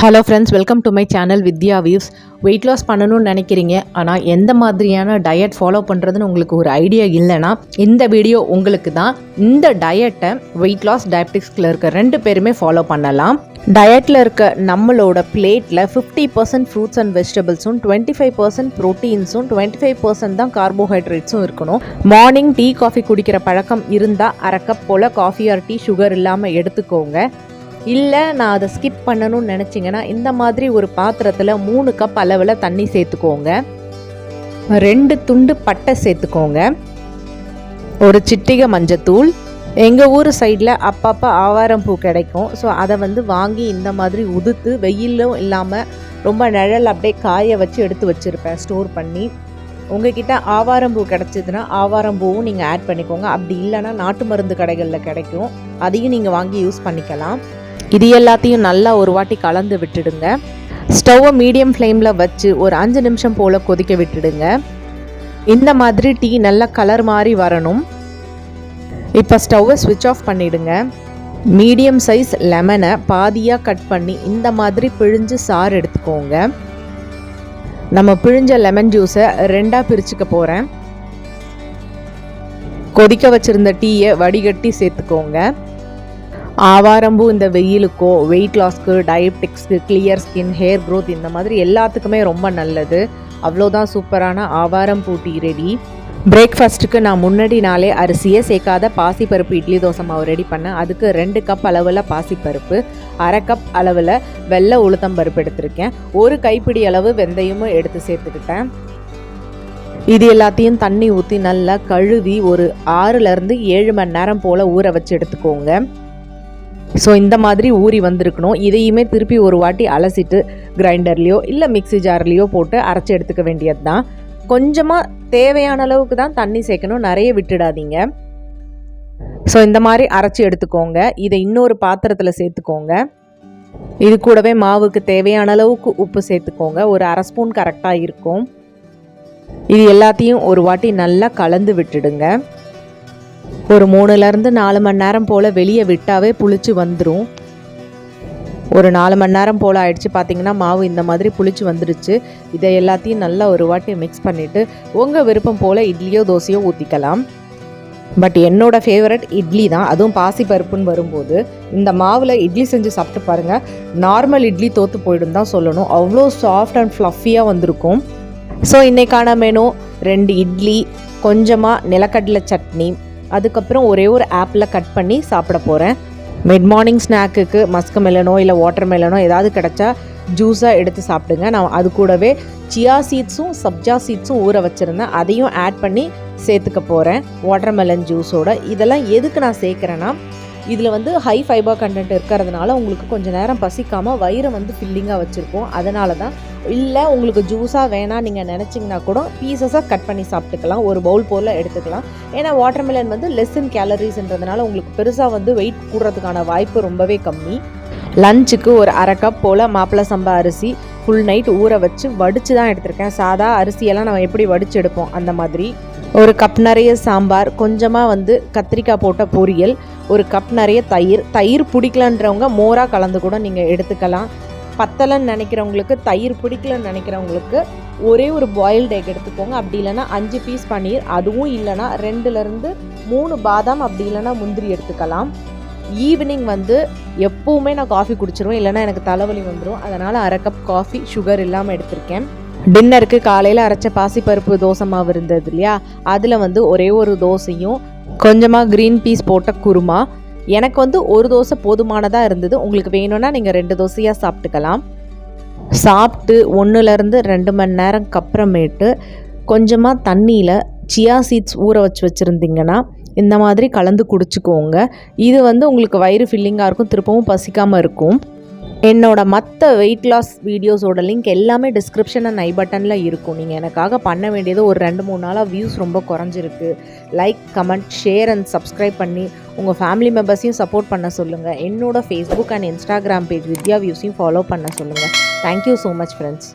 Hello friends welcome to my channel Vidya views weight loss பண்ணணும்னு நினைக்கிறீங்க ஆனால் எந்த மாதிரியான டயட் ஃபாலோ பண்ணுறதுன்னு உங்களுக்கு ஒரு ஐடியா இல்லைன்னா இந்த வீடியோ உங்களுக்கு தான் இந்த டயட்டை வெயிட் லாஸ் டயபிட்டிக்ஸில் இருக்க ரெண்டு பேருமே ஃபாலோ பண்ணலாம். டயட்டில் இருக்க நம்மளோட பிளேட்டில் ஃபிஃப்டி பர்சன்ட் ஃப்ரூட்ஸ் அண்ட் வெஜிடபிள்ஸும் டுவெண்ட்டி ஃபைவ் பர்சன்ட் ப்ரோட்டீன்ஸும் டுவெண்ட்டி ஃபைவ் பர்சன்ட் தான் கார்போஹைட்ரேட்ஸும் இருக்கணும். மார்னிங் டீ காஃபி குடிக்கிற பழக்கம் இருந்தால் அரை கப் போல் காஃபி ஆர் டீ சுகர் இல்லாமல் எடுத்துக்கோங்க. இல்லை நான் அதை ஸ்கிப் பண்ணணும்னு நினச்சிங்கன்னா இந்த மாதிரி ஒரு பாத்திரத்தில் மூணு கப் அளவில் தண்ணி சேர்த்துக்கோங்க. ரெண்டு துண்டு பட்டை சேர்த்துக்கோங்க. ஒரு சிட்டிகை மஞ்சத்தூள். எங்கள் ஊர் சைடில் அப்பப்போ ஆவாரம் பூ கிடைக்கும். ஸோ அதை வந்து வாங்கி இந்த மாதிரி உதுத்து வெயிலும் இல்லாமல் ரொம்ப நிழல் அப்படியே காய வச்சு எடுத்து வச்சுருப்பேன் ஸ்டோர் பண்ணி. உங்ககிட்ட ஆவாரம் பூ கிடச்சிதுன்னா ஆவாரம் பூவும் நீங்கள் ஆட் பண்ணிக்கோங்க. அப்படி இல்லைன்னா நாட்டு மருந்து கடைகளில் கிடைக்கும். அதையும் நீங்கள் வாங்கி யூஸ் பண்ணிக்கலாம். இது எல்லாத்தையும் நல்லா ஒரு வாட்டி கலந்து விட்டுடுங்க. ஸ்டவ்வை மீடியம் ஃப்ளேமில் வச்சு ஒரு அஞ்சு நிமிஷம் போல் கொதிக்க விட்டுடுங்க. இந்த மாதிரி டீ நல்லா கலர் மாதிரி வரணும். இப்போ ஸ்டவ்வை ஸ்விட்ச் ஆஃப் பண்ணிவிடுங்க மீடியம் சைஸ் லெமனை பாதியாக கட் பண்ணி இந்த மாதிரி பிழிஞ்சு சாறு எடுத்துக்கோங்க. நம்ம பிழிஞ்ச லெமன் ஜூஸை ரெண்டாக பிரிச்சுக்க போகிறேன் கொதிக்க வச்சுருந்த டீயை வடிகட்டி சேர்த்துக்கோங்க. ஆவாரம்பூ இந்த வெயிலுக்கோ வெயிட் லாஸ்க்கு டயபெட்டிக்ஸ்க்கு கிளியர் ஸ்கின் ஹேர் க்ரோத் இந்த மாதிரி எல்லாத்துக்குமே ரொம்ப நல்லது. அவ்வளோதான் சூப்பரான ஆவாரம்பூ டீ ரெடி. பிரேக்ஃபாஸ்ட்டுக்கு நான் முன்னாடி நாளே அரிசியே சேர்க்காத பாசிப்பருப்பு இட்லி தோசை மாவு ரெடி பண்ணேன். அதுக்கு ரெண்டு கப் அளவில் பாசிப்பருப்பு அரை கப் அளவில் வெள்ளை உளுத்தம் பருப்பு எடுத்திருக்கேன். ஒரு கைப்பிடி அளவு வெந்தயமும் எடுத்து சேர்த்துக்கிட்டேன். இது எல்லாத்தையும் தண்ணி ஊற்றி நல்லா கழுவி ஒரு ஆறுலேருந்து ஏழு மணி நேரம் போல் ஊற வச்சு எடுத்துக்கோங்க. ஸோ இந்த மாதிரி ஊறி வந்திருக்கணும். இதையுமே திருப்பி ஒரு வாட்டி அலசிட்டு கிரைண்டர்லேயோ இல்லை மிக்சி ஜார்லேயோ போட்டு அரைச்சி எடுத்துக்க வேண்டியது தான் கொஞ்சமாக தேவையான அளவுக்கு தான் தண்ணி சேர்க்கணும். நிறைய விட்டுடாதீங்க. ஸோ இந்த மாதிரி அரைச்சி எடுத்துக்கோங்க. இதை இன்னொரு பாத்திரத்தில் சேர்த்துக்கோங்க. இது கூடவே மாவுக்கு தேவையான அளவுக்கு உப்பு சேர்த்துக்கோங்க. ஒரு அரை ஸ்பூன் கரெக்டாக இருக்கும். இது எல்லாத்தையும் ஒரு வாட்டி நல்லா கலந்து விட்டுடுங்க. ஒரு மூணுலேருந்து நாலு மணி நேரம் போல் வெளியே விட்டாவே புளிச்சு வந்துடும் ஒரு நாலு மணி நேரம் போல் ஆயிடுச்சு பார்த்தீங்கன்னா மாவு இந்த மாதிரி புளிச்சு வந்துடுச்சு இதை எல்லாத்தையும் நல்லா ஒரு வாட்டி மிக்ஸ் பண்ணிவிட்டு உங்கள் விருப்பம் போல் இட்லியோ தோசையோ ஊற்றிக்கலாம் பட் என்னோடய ஃபேவரட் இட்லி தான். அதுவும் பாசி பருப்புன்னு வரும்போது இந்த மாவில் இட்லி செஞ்சு சாப்பிட்டு பாருங்கள் நார்மல் இட்லி தோற்று போயிடும் தான் சொல்லணும். அவ்வளோ சாஃப்ட் அண்ட் ஃப்ளஃபியாக வந்திருக்கும். ஸோ இன்றைக்கான மெனு ரெண்டு இட்லி கொஞ்சமாக நிலக்கடலை சட்னி அதுக்கப்புறம் ஒரே ஒரு ஆப்பில் கட் பண்ணி சாப்பிட போகிறேன் மிட் மார்னிங் ஸ்நாக்குக்கு மஸ்க மெலனோ இல்லை வாட்டர் மெலனோ ஏதாவது கிடச்சா ஜூஸாக எடுத்து சாப்பிடுங்க. நான் அது கூடவே சியா சீட்ஸும் சப்ஜா சீட்ஸும் ஊற வச்சுருந்தேன். அதையும் ஆட் பண்ணி சேர்த்துக்க போகிறேன் வாட்டர் மெலன் ஜூஸோட இதெல்லாம் எதுக்கு நான் சேர்க்குறேன்னா இதில் வந்து ஹை ஃபைபர் கண்டென்ட் இருக்கிறதுனால உங்களுக்கு கொஞ்சம் நேரம் பசிக்காமல் வயிறை வந்து ஃபில்லிங்காக வச்சுருக்கோம். அதனால தான் இல்லை உங்களுக்கு ஜூஸாக வேணாம் நீங்கள் நினச்சிங்கன்னா கூட பீசஸாக கட் பண்ணி சாப்பிட்டுக்கலாம். ஒரு பவுல் போல் எடுத்துக்கலாம். ஏன்னா வாட்டர்மெலன் வந்து லெஸ் இன் கேலரிஸ்ன்றதுனால உங்களுக்கு பெருசாக வந்து வெயிட் கூடுறதுக்கான வாய்ப்பு ரொம்பவே கம்மி. லஞ்சுக்கு ஒரு அரை கப் போல் மாப்பிள்ளை சம்பா அரிசி ஃபுல் நைட் ஊற வச்சு வடித்து தான் எடுத்திருக்கேன். சாதா அரிசியெல்லாம் நம்ம எப்படி வடித்து எடுப்போம்? அந்த மாதிரி. ஒரு கப் நிறைய சாம்பார் கொஞ்சமாக வந்து கத்திரிக்காய் போட்ட பொரியல் ஒரு கப் நிறைய தயிர். தயிர் பிடிக்கலன்றவங்க மோராக கலந்து கூட நீங்கள் எடுத்துக்கலாம். பத்தலைன்னு நினைக்கிறவங்களுக்கு தயிர் பிடிக்கலன்னு நினைக்கிறவங்களுக்கு ஒரே ஒரு பாயில்டு எக் எடுத்துக்கோங்க. அப்படி இல்லைன்னா அஞ்சு பீஸ் பன்னீர் அதுவும் இல்லைன்னா ரெண்டுலேருந்து மூணு பாதாம் அப்படி இல்லைன்னா முந்திரி எடுத்துக்கலாம். ஈவினிங் வந்து எப்போவுமே நான் காஃபி குடிச்சிருவேன். இல்லைன்னா எனக்கு தலைவலி வந்துடும் அதனால் அரை கப் காஃபி சுகர் இல்லாமல் எடுத்திருக்கேன். டின்னருக்கு காலையில் அரைச்ச பாசிப்பருப்பு தோசை மாவு இருந்தது இல்லையா? அதில் வந்து ஒரே ஒரு தோசையும் கொஞ்சமாக க்ரீன் பீஸ் போட்ட குருமா. எனக்கு வந்து ஒரு தோசை போதுமானதாக இருந்தது. உங்களுக்கு வேணும்னா நீங்கள் ரெண்டு தோசையாக சாப்பிட்டுக்கலாம். சாப்பிட்டு ஒன்றுலேருந்து ரெண்டு மணி நேரம்க்கு அப்புறமேட்டு கொஞ்சமாக தண்ணியில் சியா சீட்ஸ் ஊற வச்சு வச்சுருந்தீங்கன்னா இந்த மாதிரி கலந்து குடிச்சிக்கோங்க. இது வந்து உங்களுக்கு வயிறு ஃபில்லிங்காக இருக்கும் திருப்பவும் பசிக்காமல் இருக்கும். என்னோட மற்ற வெயிட் லாஸ் வீடியோஸோட லிங்க் எல்லாமே டிஸ்கிரிப்ஷன் அண்ட் ஐ பட்டனில் இருக்கும். நீங்கள் எனக்காக பண்ண வேண்டியது ஒரு ரெண்டு மூணு நாளாக வியூஸ் ரொம்ப குறைஞ்சிருக்கு. Like comment share and subscribe பண்ணி உங்கள் ஃபேமிலி மெம்பர்ஸையும் சப்போர்ட் பண்ண சொல்லுங்கள் என்னோட Facebook and Instagram page Vidya வியூஸையும் follow பண்ண சொல்லுங்கள் தேங்க்யூ ஸோ மச் ஃப்ரெண்ட்ஸ்